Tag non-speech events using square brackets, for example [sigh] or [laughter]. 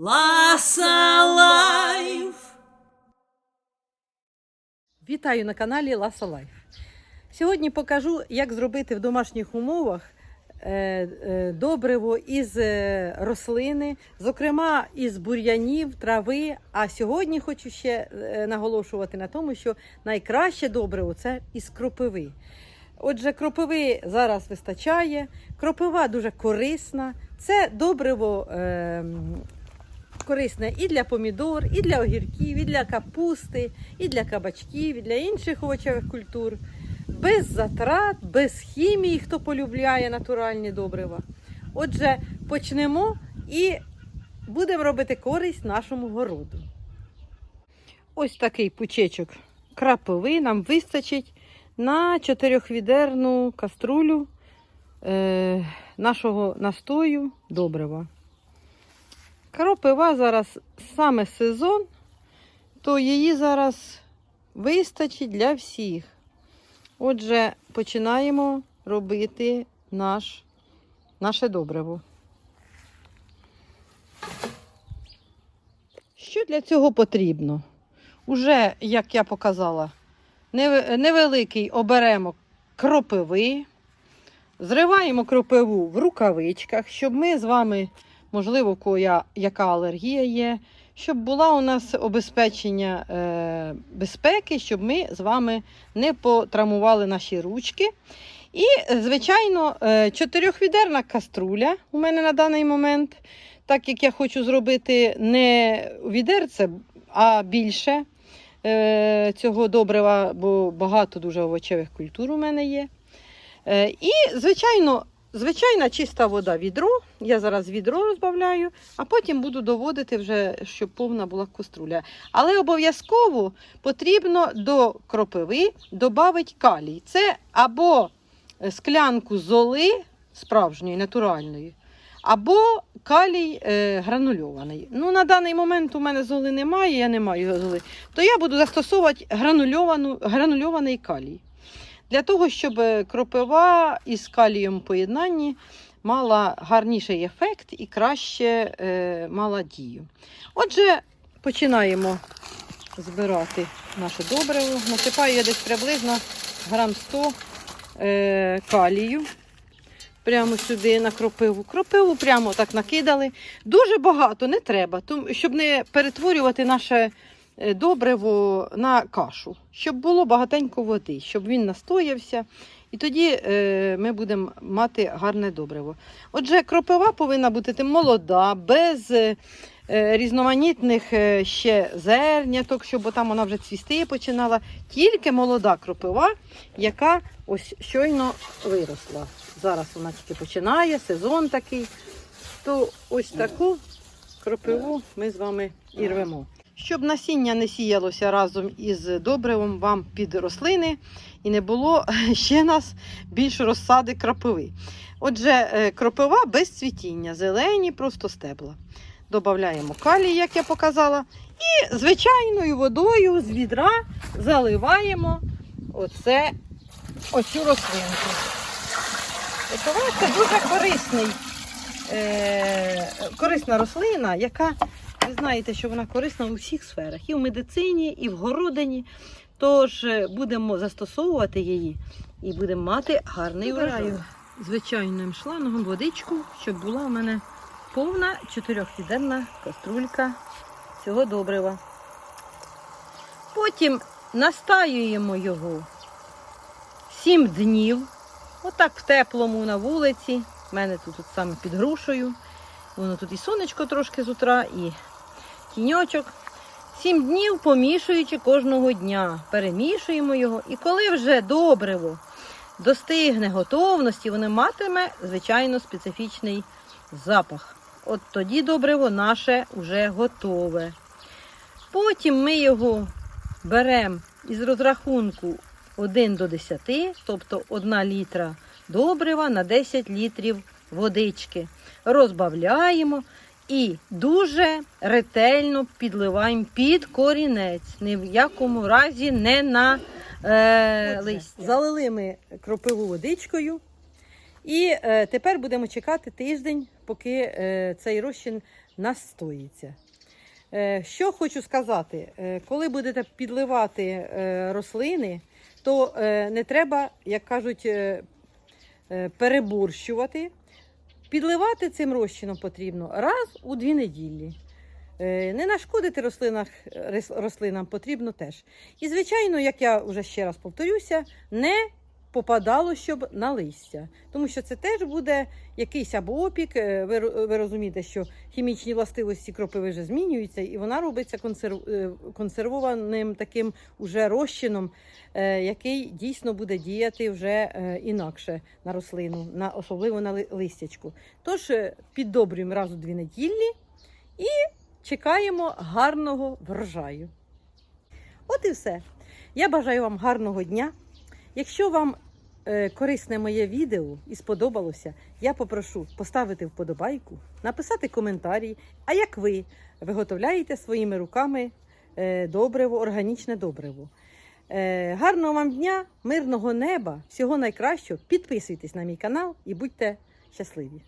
Ласа Лайф. Вітаю на каналі Ласа Лайф. Сьогодні покажу, як зробити в домашніх умовах е, е, добриво із е, рослини, зокрема із бур'янів, трави. А сьогодні хочу ще наголошувати на тому, що найкраще добриво це із кропиви. Отже, кропиви зараз вистачає. Кропива дуже корисна. Це добриво корисне і для помідор, і для огірків, і для капусти, і для кабачків, і для інших овочевих культур. Без затрат, без хімії, хто полюбляє натуральні добрива. Отже, почнемо і будемо робити користь нашому городу. Ось такий пучечок краповий нам вистачить на чотирьохвідерну каструлю е, нашого настою добрива. Кропива зараз саме сезон, то її зараз вистачить для всіх. Отже, починаємо робити наш, наше добриво. Що для цього потрібно? Уже, як я показала, невеликий оберемо кропиви, зриваємо кропиву в рукавичках, щоб ми з вами можливо, у яка алергія є, щоб була у нас обезпечення е, безпеки, щоб ми з вами не потравмували наші ручки. І, звичайно, е, чотирьохвідерна каструля у мене на даний момент, так як я хочу зробити не відерце, а більше е, цього добрива, бо багато дуже овочевих культур у мене є. Е, і, звичайно, Звичайна чиста вода відро. Я зараз відро розбавляю, а потім буду доводити вже, щоб повна була каструля. Але обов'язково потрібно до кропиви додати калій. Це або склянку золи справжньої, натуральної, або калій е, гранульований. Ну, на даний момент у мене золи немає, я не маю золи, то я буду застосовувати гранульований калій. Для того, щоб кропива із калієм поєднанні мала гарніший ефект і краще е, мала дію. Отже, починаємо збирати наше добриво. Насипаю я десь приблизно грам 100 е, калію. Прямо сюди на кропиву. Кропиву прямо так накидали. Дуже багато не треба, щоб не перетворювати наше добриво на кашу, щоб було багатенько води, щоб він настоявся. І тоді е, ми будемо мати гарне добриво. Отже, кропива повинна бути молода, без е, е, різноманітних е, ще зерняток, щоб там вона вже цвісти починала. Тільки молода кропива, яка ось щойно виросла. Зараз вона тільки починає, сезон такий. То ось таку кропиву ми з вами і рвемо. Щоб насіння не сіялося разом із добривом вам під рослини і не було [laughs] ще нас більш розсади кропиви. Отже, е, кропива без цвітіння, зелені, просто стебла. Додаємо калій, як я показала, і звичайною водою з відра заливаємо оце, оцю рослинку. Це дуже корисний, е, корисна рослина, яка ви знаєте, що вона корисна у всіх сферах, і в медицині, і в городині. Тож е, будемо застосовувати її і будемо мати гарний урожай. Звичайним шлангом водичку, щоб була у мене повна чотирьохвідерна каструлька цього добрива. Потім настаюємо його 7 днів. Отак в теплому на вулиці. У мене тут, тут саме під грушею. Воно тут і сонечко трошки з утра, і тіньочок. Сім днів помішуючи кожного дня. Перемішуємо його. І коли вже добриво достигне готовності, воно матиме, звичайно, специфічний запах. От тоді добриво наше вже готове. Потім ми його беремо із розрахунку 1 до 10, тобто 1 літра добрива на 10 літрів водички. Розбавляємо і дуже ретельно підливаємо під корінець. Ні в якому разі не на е, листя. Залили ми кропиву водичкою. І е, тепер будемо чекати тиждень, поки е, цей розчин настоїться. Е, Що хочу сказати, Е, коли будете підливати е, рослини, то е, не треба, як кажуть, е, е, переборщувати. Підливати цим розчином потрібно раз у дві неділі. Е, Не нашкодити рослинах, рослинам потрібно теж. І, звичайно, як я вже ще раз повторюся, не попадало, щоб на листя. Тому що це теж буде якийсь або опік. Е, Ви, ви розумієте, що хімічні властивості кропиви вже змінюються, і вона робиться консерв, е, консервованим таким уже розчином, е, який дійсно буде діяти вже інакше на рослину, на, особливо на ли- листячку. Тож піддобрюємо раз у дві неділі і чекаємо гарного врожаю. От і все. Я бажаю вам гарного дня. Якщо вам е, корисне моє відео і сподобалося, я попрошу поставити вподобайку, написати коментарі. А як ви виготовляєте своїми руками е, добриво, органічне добриво? Е, гарного вам дня, мирного неба, всього найкращого. Підписуйтесь на мій канал і будьте щасливі!